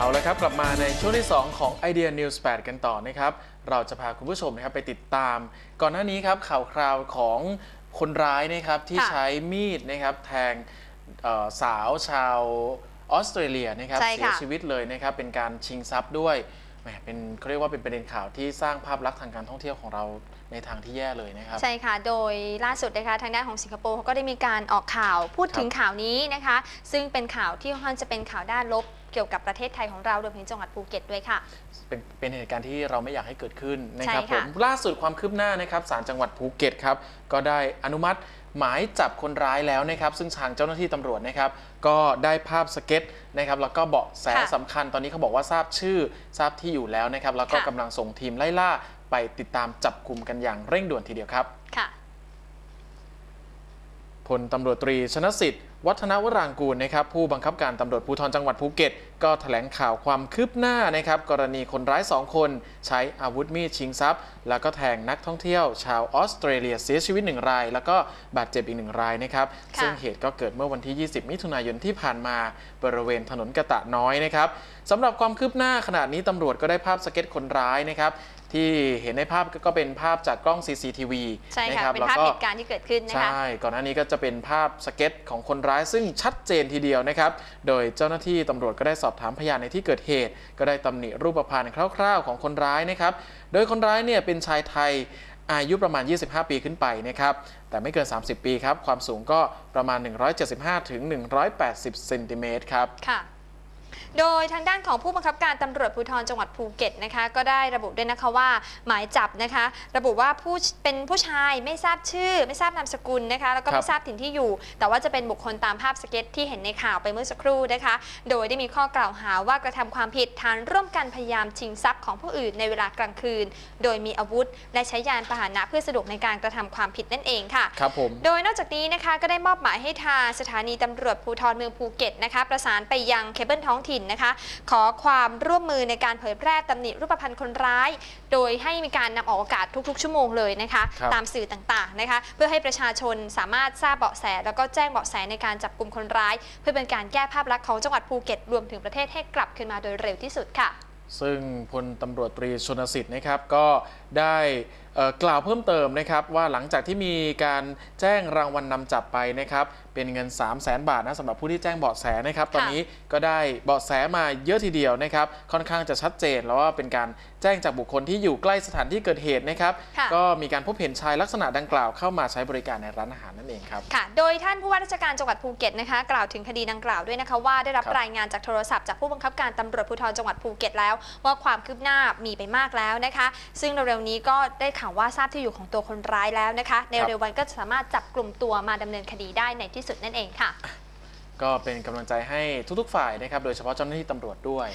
เอาละครับ กลับมาในช่วงที่ 2 ของ Idea News 8 กันต่อนะครับ เราจะพาคุณผู้ชมนะครับไปติดตาม ก่อนหน้านี้ครับข่าวคราวของคนร้ายนะครับที่ค่ะใช้มีดนะครับแทงเอ่อสาวชาวออสเตรเลียนะครับใช่เสียค่ะชีวิตเลยนะครับเป็นการชิงทรัพย์ด้วยแหมเป็นเขาเรียกว่าเป็นประเด็นข่าวที่สร้างภาพลักษณ์ทางการท่องเที่ยวของเราในทางที่แย่เลยนะครับ ใช่ค่ะ โดยล่าสุดนะคะทางด้านของสิงคโปร์เขาก็ได้มีการออกข่าวพูดถึงข่าวนี้นะคะ ซึ่งเป็นข่าวที่ค่อนข้างจะเป็นข่าวด้านลบ เกี่ยวกับประเทศไทยของเรารวมถึงจังหวัดภูเก็ตด้วยค่ะ เป็นเป็นเหตุการณ์ที่เราไม่อยากให้เกิดขึ้นนะครับใช่ผค่ะมล่าสุดความคืบหน้านะครับศาลจังหวัดภูเก็ตครับก็ได้อนุมัติหมายจับคนร้ายแล้วนะครับซึ่งทางเจ้าหน้าที่ตำรวจนะครับ ก็ได้ภาพสเก็ตนะครับแล้วก็เบาะแสค่ะสำคัญตอนนี้เขาบอกว่าทราบชื่อทราบที่อยู่แล้วนะครับ แล้วก็ค่ะกำลังส่งทีมไล่ล่าไปติดตามจับกลุ่มกันอย่างเร่งด่วนทีเดียวครับค่ะพลตำรวจตรีชนสิทธิ์ วัฒนวรางกูลนะครับผู้บังคับการตำรวจภูธรจังหวัดภูเก็ต ก็แถลงข่าวความคืบหน้านะครับกรณีคนร้ายสองคนใช้อาวุธมีดชิงทรัพย์ แล้วก็แทงนักท่องเที่ยว ชาวออสเตรเลียเสียชีวิตหนึ่งราย แล้วก็บาดเจ็บอีกหนึ่งรายนะครับค่ะซึ่งเหตุก็เกิดเมื่อวันที่ 20 มิถุนายนที่ผ่านมาบริเวณถนนกระตะน้อยนะครับสำหรับความคืบหน้าขณะนี้ตำรวจก็ได้ภาพสเก็ตคนร้ายนะครับที่เห็นในภาพก็เป็นภาพจากกล้อง CCTV ใช่นะค่ะครับเป็นแล้วภาพก็เหตุการณ์ที่เกิดขึ้นนะคะใช่ก่อนหน้านี้ก็จะเป็นภาพสเก็ตของคนร้ายซึ่งชัดเจนทีเดียวนะครับ โดยเจ้าหน้าที่ตำรวจก็ได้สอบอบถามพยานในที่เกิดเหตุ ก็ได้ตำหนิรูปพรรณคร่าวๆ ของคนร้ายนะครับ โดยคนร้ายเนี่ยเป็นชายไทยอายุประมาณ 25 ปีขึ้นไปนะครับ แต่ไม่เกิน 30 ปีครับ ความสูงก็ประมาณ 175ถึง180 เซนติเมตรครับ ค่ะ โดยทางด้านของผู้บังคับการตำรวจภูธรจังหวัดภูเก็ตนะคะ ก็ได้ระบุด้วยนะคะว่าหมายจับนะคะ ระบุว่าผู้เป็นผู้ชายไม่ทราบชื่อ ไม่ทราบนามสกุลนะคะ แล้วก็ครับไม่ทราบถิ่นที่อยู่ แต่ว่าจะเป็นบุคคลตามภาพสเก็ตที่เห็นในข่าวไปเมื่อสักครู่นะคะ โดยได้มีข้อกล่าวหาว่ากระทำความผิดฐานร่วมกันพยายามชิงทรัพย์ของผู้อื่นในเวลากลางคืน โดยมีอาวุธ และใช้ยานพาหนะเพื่อสะดวกในการกระทำความผิดนั่นเองค่ะครับผมโดยนอกจากนี้นะคะก็ได้มอบหมายให้ทางสถานีตำรวจภูธรเมืองภูเก็ตนะคะประสานไปยังเคเบิลท้องถิ่นนะคะ ขอความร่วมมือในการเผยแพร่ตำหนิรูปพรรณคนร้าย โดยให้มีการนำออกอากาศทุกๆ ชั่วโมงเลยนะคะครับตามสื่อต่างๆนะคะ เพื่อให้ประชาชนสามารถทราบเบาะแส แล้วก็แจ้งเบาะแสในการจับกลุ่มคนร้าย เพื่อเป็นการแก้ภาพลักษณ์ของจังหวัดภูเก็ตรวมถึงประเทศให้กลับคืนมาโดยเร็วที่สุดค่ะ ซึ่งพลตำรวจตรีชนสิทธิ์นะครับก็ได้เอ่อกล่าวเพิ่มเติมนะครับว่าหลังจากที่มีการแจ้งรางวัลนนำจับไปนะครับเป็นเงิน 3 0 0แสนบาทนะสำหรับผู้ที่แจ้งเบาะแสนะครับตอนนี้ก็ได้เบาะแสมาเยอะทีเดียวนะครับค่อนข้างจะชัดเจนแล้วว่าเป็นการแจ้งจากบุคคลที่อยู่ใกล้สถานที่เกิดเหตุนะครับค่ะก็มีการพบเห็นชายลักษณะดังกล่าวเข้ามาใช้บริการในร้านอาหารนั่นเองครับค่ะโดยท่านผู้ว่าราชการจังหวัดภูเก็ตนะคะกล่าวถึงคดีดังกล่าวด้วยนะคะว่าได้รับครับรายงานจากโทรศัพท์จากผู้บังคับการตำรวจภูธรจังหวัดภูเก็ตแล้ว ว่าความคืบหน้ามีไปมากแล้วนะคะ ซึ่งเร็วๆนี้ก็ได้ข่าวว่าทราบที่อยู่ของตัวคนร้ายแล้วนะคะ ในเร็ววันก็จะสามารถจับกลุ่มตัวมาดำเนินคดีได้ในที่สุดนั่นเองค่ะ ก็เป็นกำลังใจให้ทุกๆฝ่ายนะครับ โดยเฉพาะเจ้าหน้าที่ตำรวจด้วย